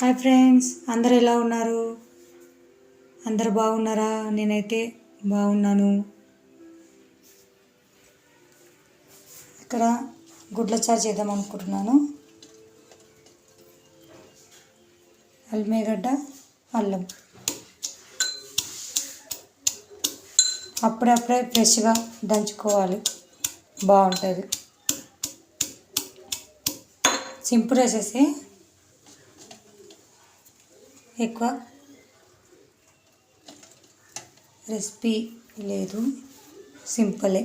Hi friends అందరు ఎలా ఉన్నారు? అందరు బాగున్నారా? నేనైతే బాగున్నాను. ఇక్కడ గుడ్ల చారు చేద్దాం అనుకుంటున్నాను. అల్మేగడ్డ అల్లం. అప్పుడప్పుడే ఫ్రెష్గా దంచుకోవాలి. బాగుంటుంది. సింపుల్ వేసేసి ఎక్కువ రెసిపీ లేదు. సింపులే.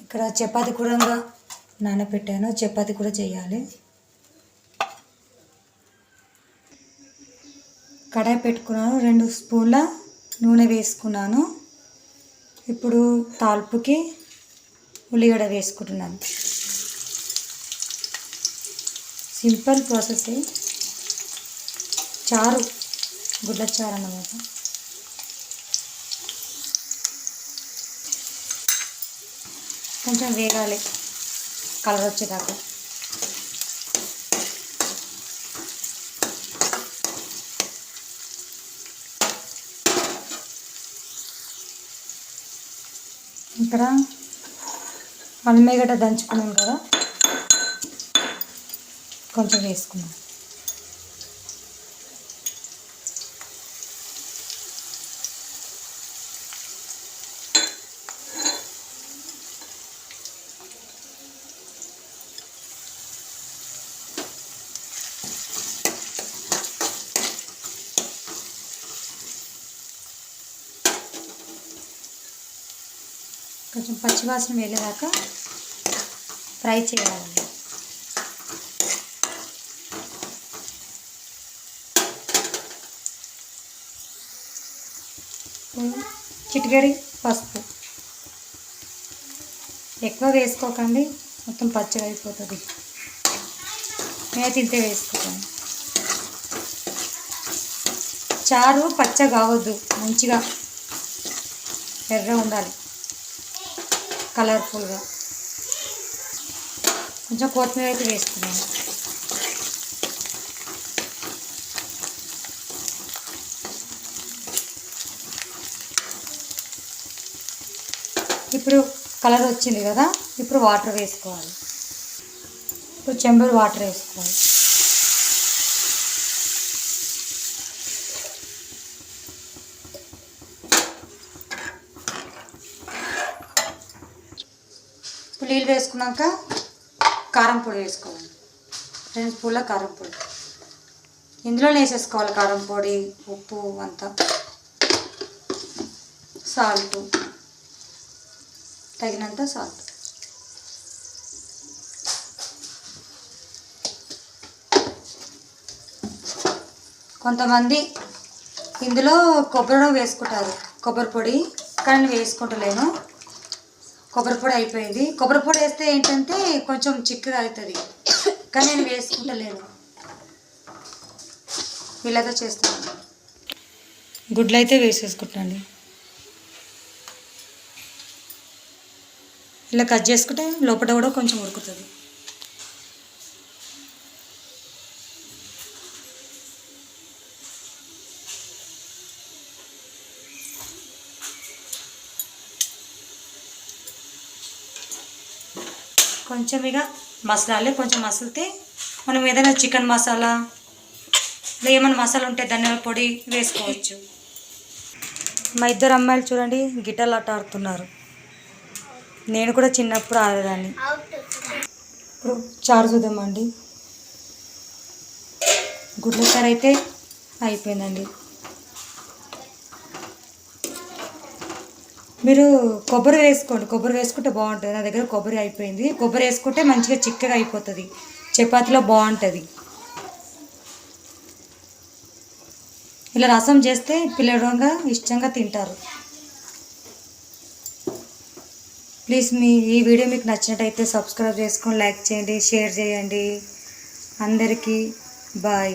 ఇక్కడ చపాతి కూడా నానబెట్టాను. చపాతి కూడా చేయాలి. కడాయి పెట్టుకున్నాను. రెండు స్పూన్ల నూనె వేసుకున్నాను. ఇప్పుడు తాల్పుకి ఉల్లిగడ్డ వేసుకుంటున్నాను. సింపుల్ ప్రాసెస్ చారు గుడ్ల చారు అన్నమాట. కొంచెం వేగాలి కలర్ వచ్చేదాకా. ఇక్కడ అల్మేగడ్డ దంచుకున్నాం కదా. కొంచెం వేసుకున్నాం కొంచెం పచ్చివాసన వెళ్ళేదాకా ఫ్రై చేయాలండి. చిటికెడి పసుపు. ఎక్కువ వేసుకోకండి మొత్తం పచ్చగా అయిపోతుంది. నేను తింటే వేసుకుంటాను చారు పచ్చ కావద్దు మంచిగా ఎర్ర ఉండాలి. కలర్ఫుల్గా కొంచెం కొత్తిమీర అయితే వేసుకున్నాను. ఇప్పుడు కలర్ వచ్చింది కదా ఇప్పుడు వాటర్ వేసుకోవాలి. ఇప్పుడు చెంబర్ వాటర్ వేసుకోవాలి. ఇప్పుడు నీళ్ళు వేసుకున్నాక కారం పొడి వేసుకోవాలి. రెండు స్పూన్ల కారం పొడి. ఇందులోనే వేసేసుకోవాలి కారం పొడి ఉప్పు అంతా. సాల్ట్. తగినంత సాల్ట్ కొంతమంది ఇందులో కొబ్బరి కూడా వేసుకుంటారు. కొబ్బరి పొడి కానీ నేను వేసుకుంటలేను. కొబ్బరి పొడి అయిపోయింది. కొబ్బరి పొడి వేస్తే ఏంటంటే కొంచెం చిక్కగా అవుతుంది. కానీ నేను వేసుకుంటలేను. వీళ్ళతో చేస్తాను గుడ్లు అయితే వేసేసుకుంటాను ఇలా కట్ చేసుకుంటే లోపల కూడా కొంచెం ఉడుకుతుంది కొంచెం ఇక మసాలాలే కొంచెం మసిలితే మనం ఏదైనా చికెన్ మసాలా ఏమైనా మసాలా ఉంటే ధనియాల పొడి వేసుకోవచ్చు. మా ఇద్దరు అమ్మాయిలు చూడండి గిటార్లు ఆట ఆడుతున్నారు. నేను కూడా చిన్నప్పుడు ఆడేదాన్ని. ఇప్పుడు చారు చూద్దామండి. గుడ్ల చారు అయితే అయిపోయిందండి. మీరు కొబ్బరి వేసుకోండి. కొబ్బరి వేసుకుంటే బాగుంటుంది. నా దగ్గర కొబ్బరి అయిపోయింది. కొబ్బరి వేసుకుంటే మంచిగా చిక్కగా అయిపోతుంది. చపాతీలో బాగుంటుంది. ఇలా రసం చేస్తే పిల్లడంగా ఇష్టంగా తింటారు. ప్లీజ్ మీ ఈ వీడియో మీకు నచ్చినట్టయితే సబ్స్క్రైబ్ చేసుకొని లైక్ చేయండి షేర్ చేయండి. అందరికీ బాయ్.